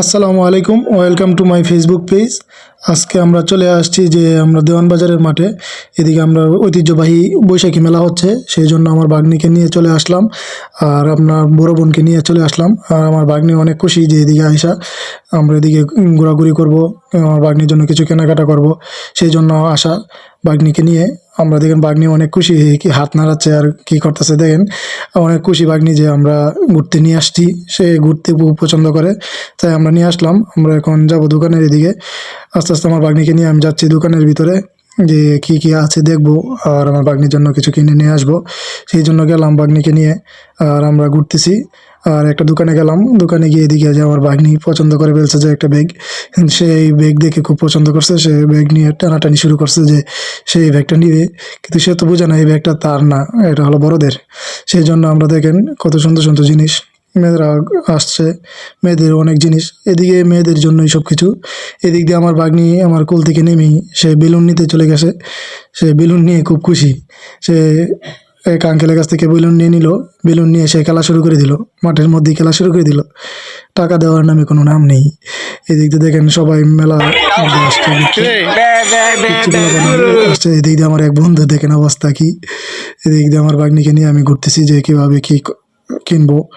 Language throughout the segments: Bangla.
আসসালামু আলাইকুম, welcome to my Facebook page. আজকে আমরা চলে আসছি যে আমরা দেওয়ান বাজারের মাঠে। এদিকে আমরা ঐতিহ্যবাহী বৈশাখী মেলা হচ্ছে, সেই জন্য আমার বাগ্নিকে নিয়ে চলে আসলাম আর আপনার বড় বোনকে নিয়ে চলে আসলাম। আর আমার বাগ্নি অনেক খুশি যে এদিকে আইসা আমরা এদিকে ঘোরাঘুরি করব, আমার বাগ্নির জন্য কিছু কেনাকাটা করব, সেই জন্য আসা বাগনিকে নিয়ে আমরা দেখেন বাগনি অনেক খুশি কি হাত নাড়াচ্ছে আর কি করতেছে। দেখেন, অনেক খুশি বাগনি যে আমরা ঘুরতে নিয়ে আসছি। সে ঘুরতে পছন্দ করে। তাই আমরা নিয়ে আসলাম। আমরা এখন যাব দোকানের এদিকে। আস্তে আস্তে আমার বাগনিকে নিয়ে আমি যাচ্ছি দোকানের ভিতরে। যে কি কি আছে দেখব আর আমার বাগনির জন্য কিছু কিনে নিয়ে আসব। সেই জন্য গেলাম বাগনিকে নিয়ে। আর আমরা ঘুরতেছি। আর একটা দোকানে গেলাম, দোকানে গিয়ে এদিকে যে আমার বাগনি পছন্দ করে ফেলছে যে একটা ব্যাগ সেই ব্যাগ দেখে খুব পছন্দ করছে, সে ব্যাগ নিয়ে টানাটানি শুরু করছে যে সে এই ব্যাগটা নিবে। কিন্তু সে তো বোঝে না এই ব্যাগটা তার না, এটা হলো বড়দের। সেই জন্য আমরা দেখেন কত সুন্দর সুন্দর জিনিস, মেয়েরা আসছে, মেয়েদের অনেক জিনিস। এদিকে মেয়েদের জন্যই সব কিছু এদিক দিয়ে আমার বাগনি আমার কোল থেকে নেমেই সে বেলুন নিতে চলে গেছে। সে বেলুন নিয়ে খুব খুশি। সে এক আঙ্কেলের কাছ থেকে বেলুন নিয়ে নিল। বেলুন নিয়ে সে খেলা শুরু করে দিল। মাঠের মধ্যে খেলা শুরু করে দিল। টাকা দেওয়ার নামে কোনো নাম নেই। এদিক দিয়ে দেখেন সবাই মেলা আসছে। এদিক দিয়ে আমার এক বন্ধু, দেখেন অবস্থা কি। এদিক দিয়ে আমার বাগনিকে নিয়ে আমি ঘুরতেছি যে কীভাবে ক- কিনবো।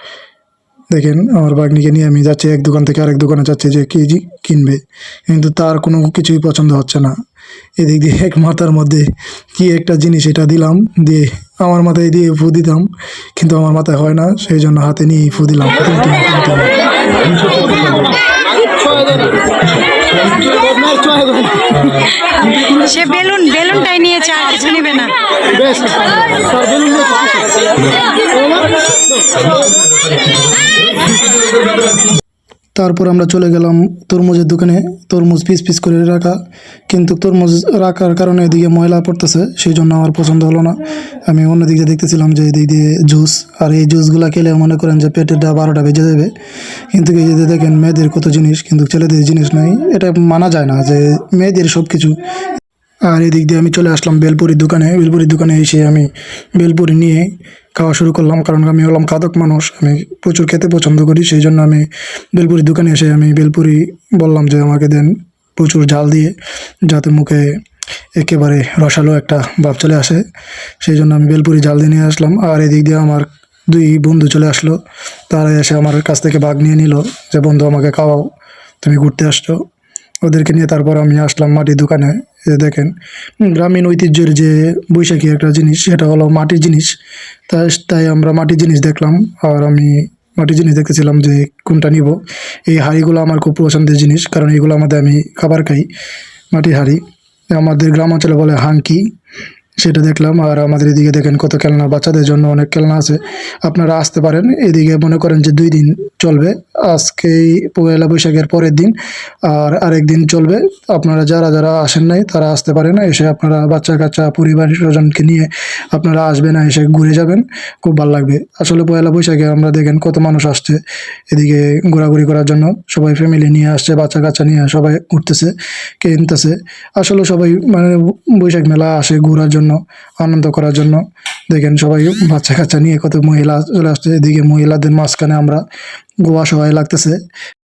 দেখেন আমার বাগনিকে নিয়ে আমি যাচ্ছি, এক দোকান থেকে আরেক দোকানে যাচ্ছি যে কি কিনবে। কিন্তু তার কোনো কিছুই পছন্দ হচ্ছে না। এদিক দিয়ে এক মাথার মধ্যে কি একটা জিনিস এটা দিলাম, দিয়ে আমার মাথায় দিয়ে ফু দিতাম কিন্তু আমার মাথায় হয় না সেই জন্য হাতে নিয়ে ফু দিলাম। সে বেলুন বেলুনটাই নিয়েছে আর কিছু নেবে না। তারপর আমরা চলে গেলাম তরমুজের দোকানে, তরমুজ পিস পিস করে রাখা। কিন্তু তরমুজ রাখার কারণে এদিকে ময়লা পড়তেছে সেই জন্য আমার পছন্দ হলো না। আমি অন্যদিকে দেখতেছিলাম যে এদিক দিয়ে জুস, আর এই জুসগুলো খেলে মনে করেন যে পেটের ডা বারোটা বেজে যাবে। কিন্তু এই যে দেখেন মেয়েদের কত জিনিস, কিন্তু ছেলেদের জিনিস নাই। এটা মানা যায় না যে মেয়েদের সব কিছু আর এদিক দিয়ে আমি চলে আসলাম বেলপুরির দোকানে। বেলপুরির দোকানে এসে আমি বেলপুরি নিয়ে খাওয়া শুরু করলাম। কারণ আমি হলাম খাদক মানুষ। আমি প্রচুর খেতে পছন্দ করি। সেই জন্য আমি বেলপুরির দোকানে এসে আমি বেলপুরি বললাম যে, আমাকে দেন প্রচুর জাল দিয়ে, যাতে মুখে একেবারে রসালো একটা ভাব চলে আসে। সেই জন্য আমি বেলপুরি জাল দিয়ে নিয়ে আসলাম। আর এদিক দিয়ে আমার দুই বন্ধু চলে আসলো। তারা এসে আমার কাছ থেকে ভাগ নিয়ে নিল যে, বন্ধু, আমাকে খাওয়াও। তুমি ঘুরতে আসছো। ওদেরকে নিয়ে তারপর আমি আসলাম মাটির দোকানে। দেখেন, গ্রামীণ ঐতিহ্যের যে বৈশাখী একটা জিনিস, সেটা হলো মাটির জিনিস। তাই তাই আমরা মাটির জিনিস দেখলাম, আর আমি মাটির জিনিস দেখতেছিলাম যে কোনটা নিব। এই হাঁড়িগুলো আমার খুব পছন্দের জিনিস, কারণ এগুলো আমাদের আমি খাবার খাই, মাটির হাঁড়ি। আমাদের গ্রামাঞ্চলে বলে হাঙ্কি সেটা দেখলাম আর আমাদের এদিকে দেখেন কত খেলনা, বাচ্চাদের জন্য অনেক খেলনা আছে। আপনারা আসতে পারেন, এদিকে মনে করেন যে দুই দিন চলবে। আজকেই পয়লা বৈশাখের পরের দিন আর আরেক দিন চলবে। আপনারা যারা যারা আসেন নাই, তারা আসতে পারেন, এসে আপনারা বাচ্চা কাচ্চা, পরিবার স্বজনকে নিয়ে আপনারা আসবেন এসে ঘুরে যাবেন। খুব ভালো লাগবে। আসলে পয়লা বৈশাখে আমরা দেখেন কত মানুষ আসছে। এদিকে ঘোরাঘুরি করার জন্য সবাই ফ্যামিলি নিয়ে আসছে, বাচ্চা কাচ্চা নিয়ে সবাই ঘুরতেছে কিনতেছে আসলে সবাই মানে বৈশাখ মেলা আসে, ঘোরার জন্য, আনন্দ করার জন্য। দেখেন সবাই বাচ্চা কাচ্চা নিয়ে কত মহিলা চলে আসছে। এদিকে মহিলাদের মাঝখানে আমরা গোয়া সবাই লাগতেছে।